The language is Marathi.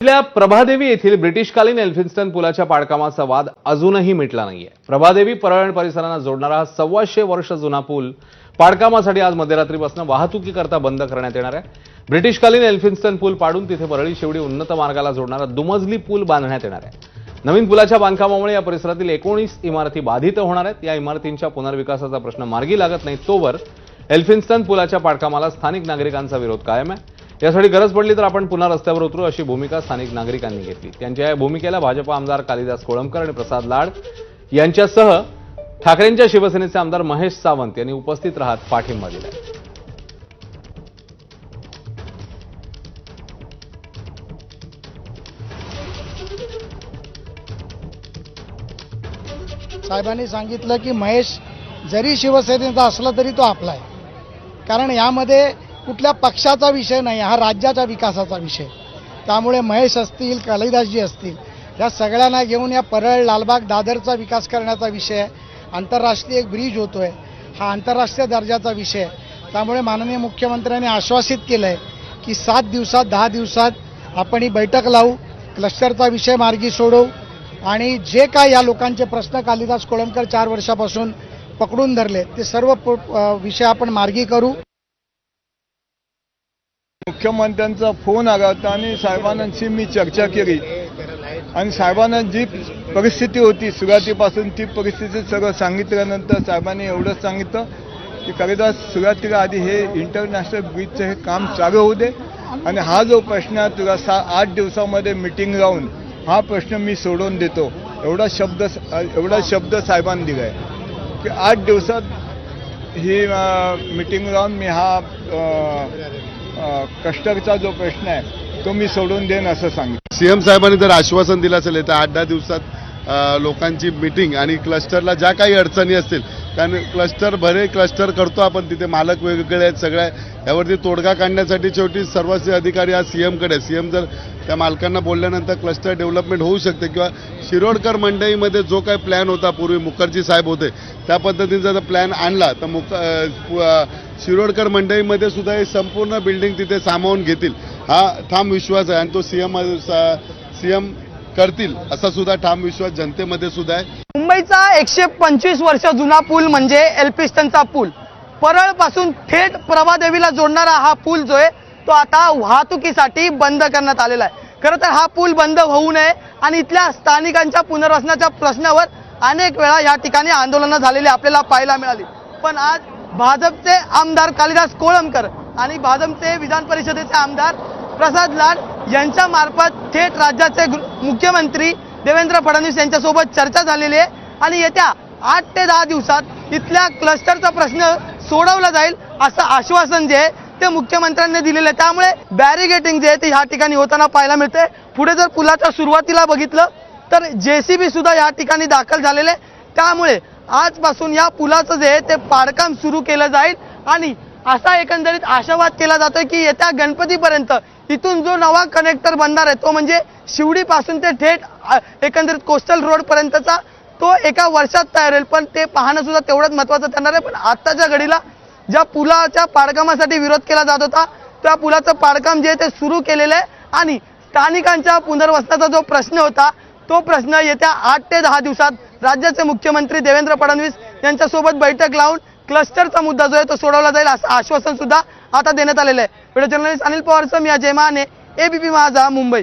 आपल्या प्रभादेवी येथील ब्रिटिशकालीन एल्फिन्स्टन पुलाच्या पाडकामाचा वाद अजूनही मिटला नाहीये. प्रभादेवी परळण परिसरांना जोडणारा हा सव्वाशे वर्ष जुना पूल पाडकामासाठी आज मध्यरात्रीपासून वाहतुकीकरता बंद करण्यात येणार आहे. ब्रिटिशकालीन एल्फिन्स्टन पूल पाडून तिथे परळी शेवडी उन्नत मार्गाला जोडणारा दुमजली पूल बांधण्यात येणार आहे. नवीन पुलाच्या बांधकामामुळे या परिसरातील एकोणीस इमारती बाधित होणार आहेत. या इमारतींच्या पुनर्विकासाचा प्रश्न मार्गी लागत नाही तोवर एल्फिन्स्टन पुलाच्या पाडकामाला स्थानिक नागरिकांचा विरोध कायम आहे. यासाठी गरज पडली तर आपण पुन्हा रस्त्यावर उतरू अशी भूमिका स्थानिक नागरिकांनी घेतली. त्यांच्या या भूमिकेला भाजपा आमदार कालिदास कोळंबकर आणि प्रसाद लाड यांच्यासह ठाकरेंच्या शिवसेनेचे आमदार महेश सावंत यांनी उपस्थित राहत पाठिंबा दिला. साहेबांनी सांगितलं की महेश जरी शिवसेनेचा असला तरी तो आपला आहे. कारण यामध्ये कुठल्या पक्षाचा विषय नाही हा राज्याच्या विकासाचा विषय. त्यामुळे महेश असतील कालिदासजी असतील या सगळ्यांना घेऊन या परळ लालबाग दादरचा विकास करण्याचा विषय आहे आंतरराष्ट्रीय एक ब्रिज होतोय हा आंतरराष्ट्रीय दर्जाचा विषय. आहे त्यामुळे माननीय मुख्यमंत्र्यांनी आश्वासित केलं आहे की सात दिवसात दहा दिवसात आपण ही बैठक लावू क्लस्टरचा विषय मार्गी सोडवू आणि जे काय या लोकांचे प्रश्न कालिदास कोळंबकर चार वर्षापासून पकडून धरले ते सर्व विषय आपण मार्गी करू. मुख्यमंत्र्यांचा फोन आला होता आणि साहेबांशी मी चर्चा केली. आणि साहेबांना जी परिस्थिती होती सुरुवातीपासून ती परिस्थिती सगळं सांगितल्यानंतर साहेबांनी एवढंच सांगितलं की कालिदास सुरुवातीला आधी हे इंटरनॅशनल ब्रिजचं हे काम चालू होऊ दे. आणि हा जो प्रश्न आहे तुला सा आठ दिवसामध्ये मिटिंग लावून हा प्रश्न मी सोडवून देतो. एवढा शब्द एवढा शब्द साहेबांनी दिला आहे की आठ दिवसात ही मिटिंग लावून मी हा अ, जो प्रश्न आहे तो मी सोडून देईन असं सांगितलं सीएम साहेबांनी जर आश्वासन दिलं असेल तर आठ दहा दिवसात लोकांची मिटिंग आणि क्लस्टरला ज्या काही अडचणी असतील कारण क्लस्टर भरे क्लस्टर करतो आपण तिथे मालक वेगवेगळे आहेत सगळ्या यावरती तोडगा काढण्यासाठी शेवटी सर्वच अधिकारी आज सी एम जर त्या मालकांना बोलल्यानंतर क्लस्टर डेव्हलपमेंट होऊ शकते किंवा शिरोडकर मंडईमध्ये जो काही प्लॅन होता पूर्वी मुखर्जी साहेब होते त्या पद्धतीचा जर प्लॅन आणला तर मुख शिरोडकर मंडईमध्ये सुद्धा हे संपूर्ण बिल्डिंग तिथे सामावून घेतील. हा ठाम विश्वास आहे आणि तो सी एम सी एम करतील असा सुद्धा ठाम विश्वास जनतेमध्ये सुद्धा आहे. मुंबईचा एकशे पंचवीस वर्ष जुना पूल म्हणजे एल्पिस्टनचा पूल. परळपासून थेट प्रभादेवीला जोडणारा हा पूल जो आहे तो आता वाहतुकीसाठी बंद करण्यात आलेला आहे. खरं तर हा पूल बंद होऊ नये आणि इथल्या स्थानिकांच्या पुनर्वसनाच्या प्रश्नावर अनेक वेळा या ठिकाणी आंदोलनं झालेली आपल्याला पाहायला मिळाली. पण आज भाजपचे आमदार कालिदास कोळंबकर आणि भाजपचे विधान परिषदेचे आमदार प्रसाद लाड यांच्या मार्फत थेट राज्याचे मुख्यमंत्री देवेंद्र फडणवीस यांच्यासोबत चर्चा झालेली आहे. आणि येत्या आठ ते दहा दिवसात इथल्या क्लस्टरचा प्रश्न सोडवला जाईल असं आश्वासन जे आहे ते मुख्यमंत्र्यांनी दिलेलं आहे. त्यामुळे बॅरिगेटिंग जे आहे ते ह्या ठिकाणी होताना पाहायला मिळते पुढे जर पुलाच्या सुरुवातीला बघितलं तर जेसीबी सुद्धा या ठिकाणी दाखल झालेले आहे. त्यामुळे आजपासून या पुलाचं जे आहे ते पाडकाम सुरू केलं जाईल. आणि असा एकंदरीत आशावाद केला जातोय की येत्या गणपतीपर्यंत इथून जो नवा कनेक्टर बनणार आहे तो म्हणजे शिवडीपासून ते थेट एकंदरीत कोस्टल रोडपर्यंतचा तो एका वर्षात तयार होईल. पण ते पाहणं सुद्धा तेवढंच महत्त्वाचं ठरणार आहे. पण आत्ताच्या घडीला ज्या पुलाच्या पाडकामासाठी विरोध केला जात होता त्या पुलाचं पाडकाम जे आहे ते सुरू केलेलं आहे. आणि स्थानिकांच्या पुनर्वसनाचा जो प्रश्न होता तो प्रश्न येत्या आठ ते दहा दिवसात राज्याचे मुख्यमंत्री देवेंद्र फडणवीस यांच्यासोबत बैठक लावून क्लस्टरचा मुद्दा जो आहे तो सोडवला जाईल असं आश्वासन सुद्धा आता देण्यात आलेलं आहे. व्हिडिओ जर्नलिस्ट अनिल पवारचं मी अजय माने एबीपी माझा मुंबई.